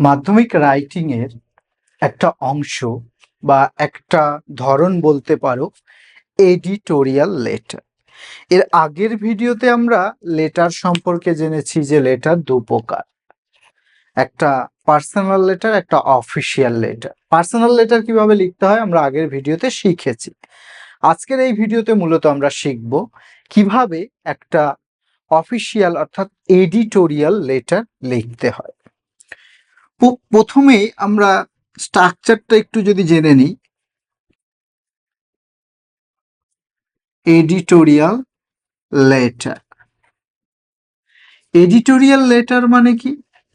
মাধ্যমিক রাইটিং এর একটা অংশ বা একটা ধরন বলতে পারো এডিটোরিয়াল লেটার এর আগের ভিডিওতে আমরা লেটার সম্পর্কে জেনেছি যে লেটার দু প্রকার। একটা পার্সোনাল লেটার একটা অফিসিয়াল লেটার পার্সোনাল লেটার কীভাবে লিখতে হয় আমরা আগের ভিডিওতে শিখেছি। আজকের এই ভিডিওতে মূলত আমরা শিখব কীভাবে একটা অফিসিয়াল অর্থাৎ এডিটোরিয়াল লেটার লিখতে হয়। প্রথমেই আমরা স্ট্রাকচারটা একটু যদি জেনে নিই। এডিটোরিয়াল লেটার এডিটোরিয়াল লেটার মানে কি?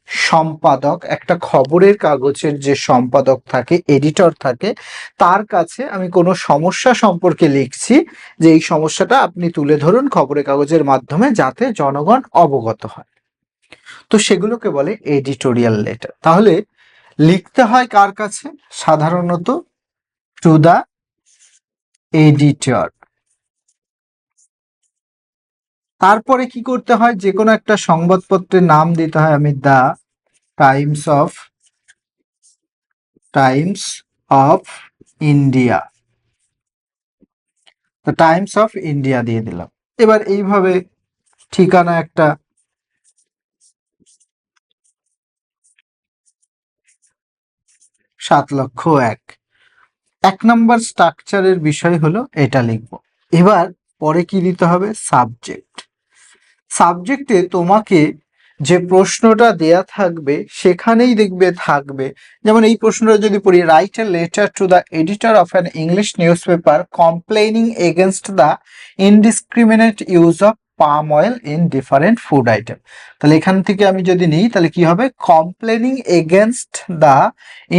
সম্পাদক, একটা খবরের কাগজের যে সম্পাদক থাকে এডিটর থাকে, তার কাছে আমি কোনো সমস্যা সম্পর্কে লিখছি যে এই সমস্যাটা আপনি তুলে ধরুন খবরের কাগজের মাধ্যমে যাতে জনগণ অবগত হয়। তো সেগুলোকে বলে এডিটোরিয়াল লেটার। তাহলে লিখতে হয় কার কাছে? সাধারণত টু দা এডিটর। তারপরে কি করতে হয়? যে কোনো একটা সংবাদপত্রের নাম দিতে হয় আমি the Times of Times of India. The Times of India দিয়ে দিলাম। এবার এইভাবে ঠিকানা একটা সাত লক্ষ এক। এক নম্বর স্ট্রাকচারের বিষয় হলো এটা লিখব। এবার পরে কি দিতে হবে? সাবজেক্ট সাবজেক্টে তোমাকে যে প্রশ্নটা দেয়া থাকবে, সেখানেই দেখবে থাকবে। যেমন এই প্রশ্নটা যদি পড়ি write a letter to the editor of an English newspaper complaining against the indiscriminate use of palm oil in different food item তাহলে এখান থেকে আমি যদি নিই, তাহলে কি হবে? Complaining against the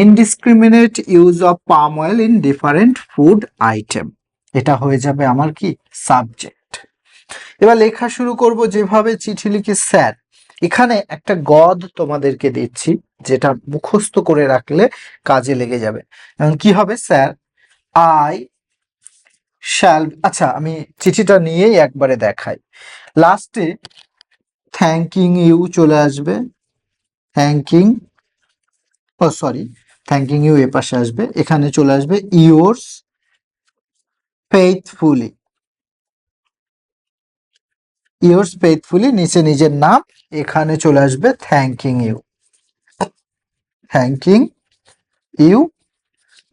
indiscriminate use of palm oil in different food item এটা হয়ে যাবে আমার কি? সাবজেক্ট এবার লেখা শুরু করব যেভাবে চিঠি লিখি স্যার। এখানে একটা গদ তোমাদেরকে দিচ্ছি, যেটা মুখস্থ করে রাখলে কাজে লেগে যাবে। কি হবে, স্যার? আই শ্যাল আচ্ছা আমি চিঠিটা নিয়েই একবারে দেখাই। লাস্টে থ্যাঙ্কিং ইউ চলে আসবে। থ্যাঙ্কিং ও সরি থ্যাঙ্কিং ইউ এ পাশে আসবে। এখানে চলে আসবে ইয়োর্স ফেইথফুলি ইয়োর্স ফেইথফুলি নিচে নিজের নাম, এখানে চলে আসবে থ্যাঙ্কিং ইউ থ্যাঙ্কিং ইউ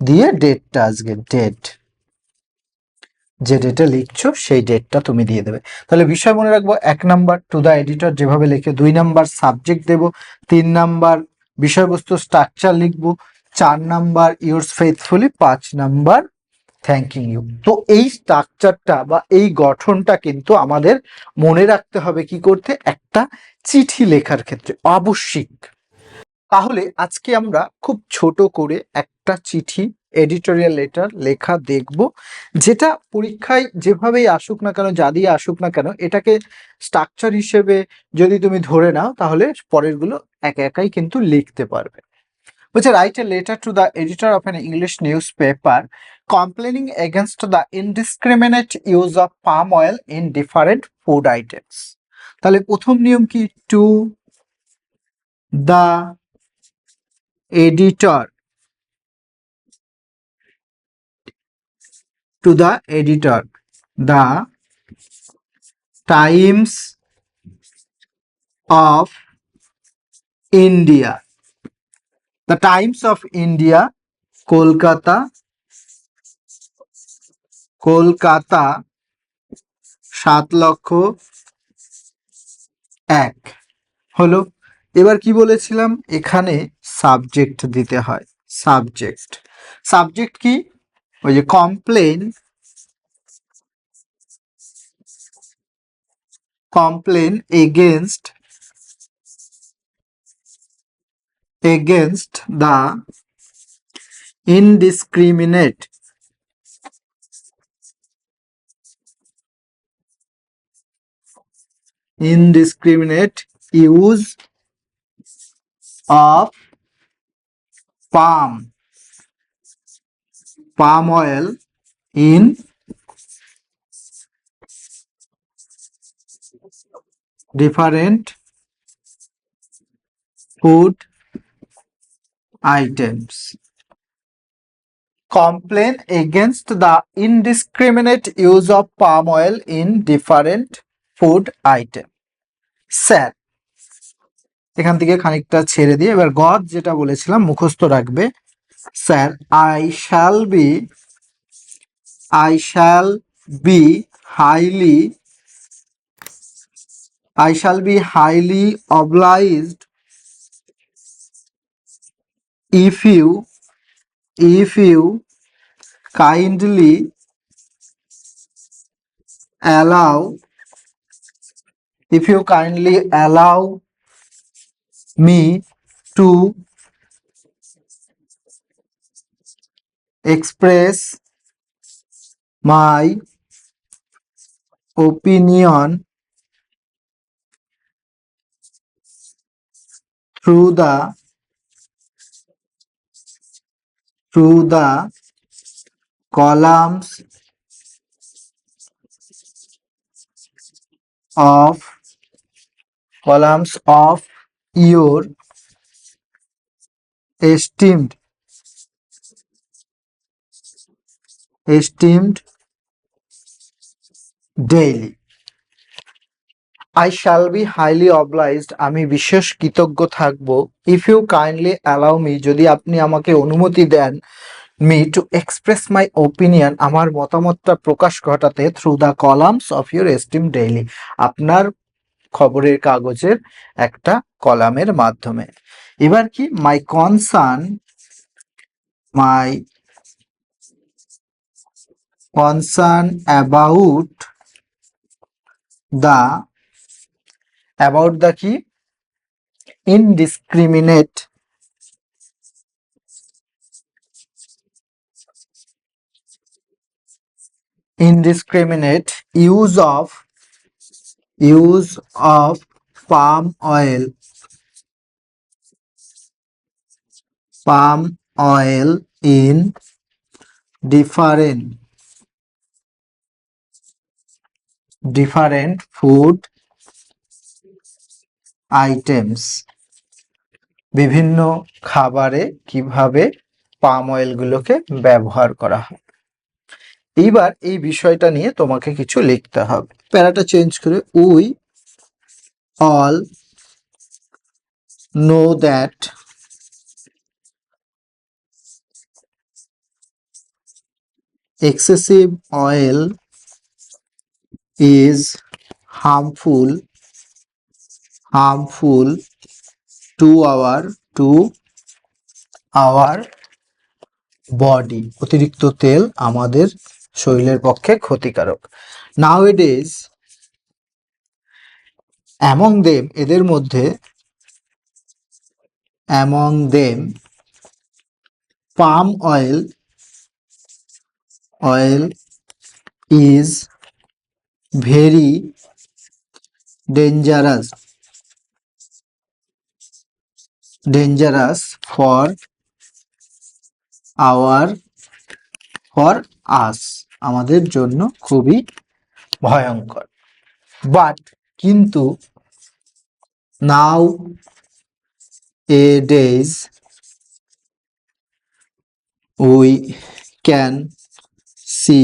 দিয়ে ডেটটা আজকে ডেট যে ডেটে লিখছো, সেই ডেটটা তুমি দিয়ে দেবে। তাহলে বিষয় মনে রাখব, এক নাম্বার টু দ্য এডিটর যেভাবে লিখে, দুই নাম্বার সাবজেক্ট দেব, তিন নাম্বার বিষয়বস্তু স্ট্রাকচার লিখব, চার নাম্বার ইয়োর্স ফেথফুলি পাঁচ নাম্বার থ্যাঙ্কিং ইউ তো এই স্ট্রাকচারটা বা এই গঠনটা কিন্তু আমাদের মনে রাখতে হবে কি করতে? একটা চিঠি লেখার ক্ষেত্রে, আবশ্যিক। তাহলে আজকে আমরা খুব ছোট করে একটা চিঠি এডিটোরিয়াল লেটার লেখা দেখব, যেটা পরীক্ষায় যেভাবেই আসুক না কেন, যা দিয়ে আসুক না কেন, এটাকে স্ট্রাকচার হিসেবে যদি তুমি ধরে নাও, তাহলে পরেরগুলো একা একাই কিন্তু লিখতে পারবে। বলছে write a letter to the editor of an English newspaper complaining against the indiscriminate use of palm oil in different food items তাহলে প্রথম নিয়ম কি? To the editor to the editor the times of india the times of india kolkata Kolkata সাত লক্ষ এক হলো এবার কি বলেছিলাম এখানে সাবজেক্ট দিতে হয় সাবজেক্ট সাবজেক্ট কি? ওই যে complain complain against against the indiscriminate indiscriminate use of palm palm oil in different food items. Complain against the indiscriminate use of palm oil in different food items. Said এখান থেকে খানিকটা ছেড়ে দিয়ে এবার গদ যেটা বলেছিলাম মুখস্থ রাখবে। Sir I shall be I shall be highly I shall be highly obliged if you if you kindly allow if you kindly allow me to express my opinion through the through the columns of columns of your esteemed esteemed daily. I shall be highly obliged আমি বিশেষ কৃতজ্ঞ থাকব। If you kindly allow me যদি আপনি আমাকে অনুমতি দেন me to express my opinion আমার মতামতটা প্রকাশ ঘটাতে through the columns of your esteem daily আপনার খবরের কাগজের একটা কলামের মাধ্যমে। এবার কি? My concern my concern about the about the কি? Indiscriminate indiscriminate use of use of palm oil palm oil in different different food items বিভিন্ন খাবারে কীভাবে পাম অয়েলগুলোকে ব্যবহার করা হয় এইবার এই বিষয়টা নিয়ে তোমাকে কিছু লিখতে হবে। প্যারাটা চেঞ্জ করে we all know that excessive oil is harmful harmful to our to our body অতিরিক্ত তেল আমাদের শরীরের পক্ষে ক্ষতিকারক। Now it is among them এদের মধ্যে among them palm oil oil is very dangerous dangerous for our for us. আমাদের জন্য খুবই ভয়ঙ্কর। বাট কিন্তু nowadays we can see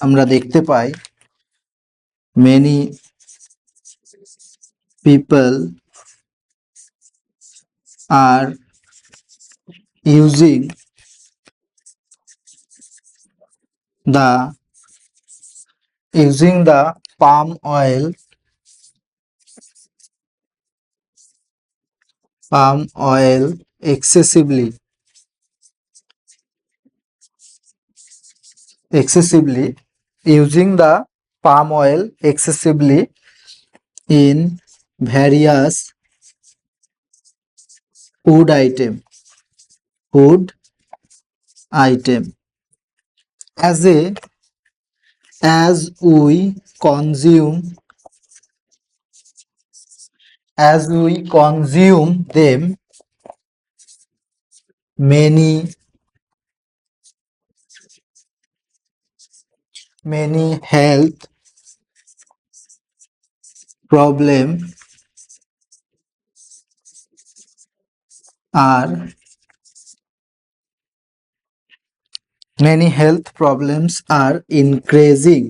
আমরা দেখতে পাই many people are using the using the palm oil palm oil excessively excessively using the palm oil excessively in various food item food item as a as we consume as we consume them many many health problem are many health problems are increasing.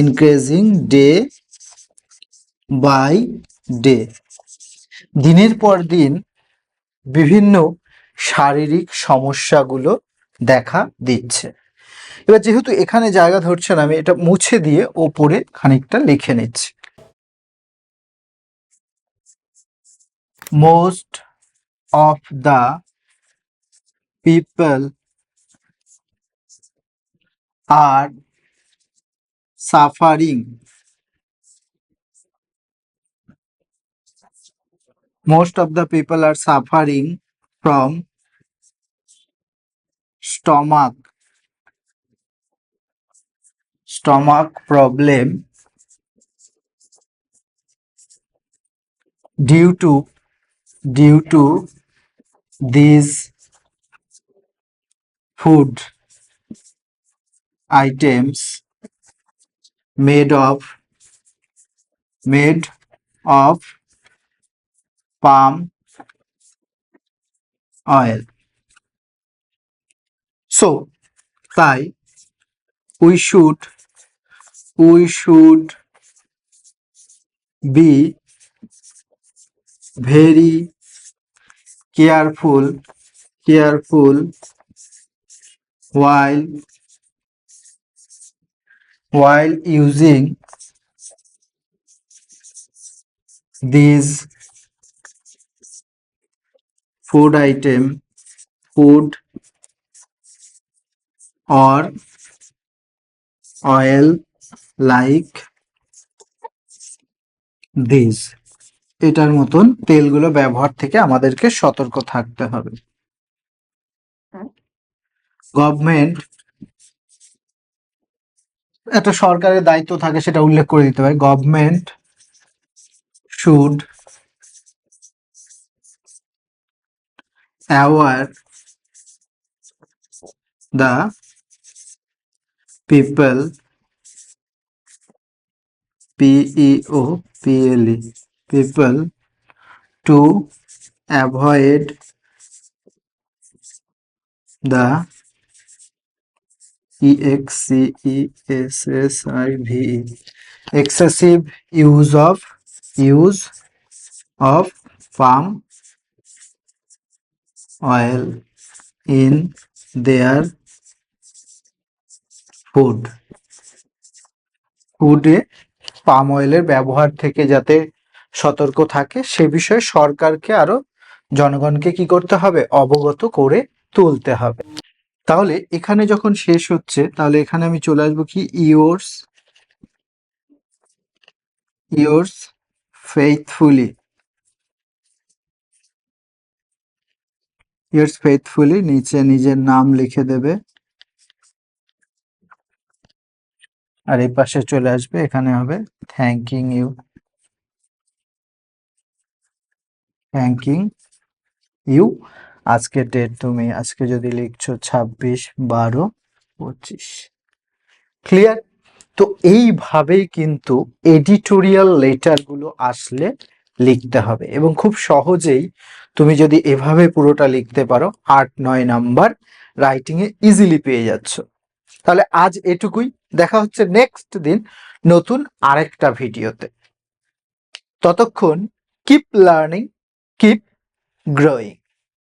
Increasing day by day. দিনের পর দিন বিভিন্ন শারীরিক সমস্যাগুলো দেখা দিচ্ছে। এবার যেহেতু এখানে জায়গা ধরছে না, আমি এটা মুছে দিয়ে ওপরে খানিকটা লিখে নিচ্ছি। Most of the people are suffering. Most of the people are suffering from stomach stomach problem due to due to these food items made of made of palm oil so তাই we should we should be very careful careful while while using these food item food or oil like this এটার মতন তেলগুলো ব্যবহার থেকে আমাদেরকে সতর্ক থাকতে হবে গভর্নমেন্ট একটা সরকারের দায়িত্ব থাকে সেটা উল্লেখ করে দিতে পারে। Government should aware the people P E O P L E people to avoid the E X C E S S I V E. Excessive use of use of palm oil in their food. ফুডে পাম অয়েলের ব্যবহার থেকে যাতে সতর্ক থাকে, সে বিষয়ে সরকারকে আরও জনগণকে কি করতে হবে? অবগত করে তুলতে হবে। তাহলে এখানে যখন শেষ হচ্ছে, তাহলে এখানে আমি চলে আসব কি? Yours yours faithfully yours faithfully নিচে নিজের নাম লিখে দেবে। আর এই পাশে চলে আসবে, এখানে হবে থ্যাংকিং ইউ থ্যাংকিং ইউ আজকে ডেট তুমি আজকে যদি লিখছো ছাব্বিশ বারো পঁচিশ। ক্লিয়ার তো এইভাবেই কিন্তু এডিটোরিয়াল লেটারগুলো আসলে লিখতে হবে এবং খুব সহজেই তুমি যদি এভাবে পুরোটা লিখতে পারো, আট, নয় নাম্বার রাইটিংয়ে ইজিলি পেয়ে যাচ্ছ। তাহলে আজ এটুকুই। দেখা হচ্ছে নেক্সট দিন নতুন আরেকটা ভিডিওতে। ততক্ষণ কিপ লার্নিং কিপ গ্রোয়িং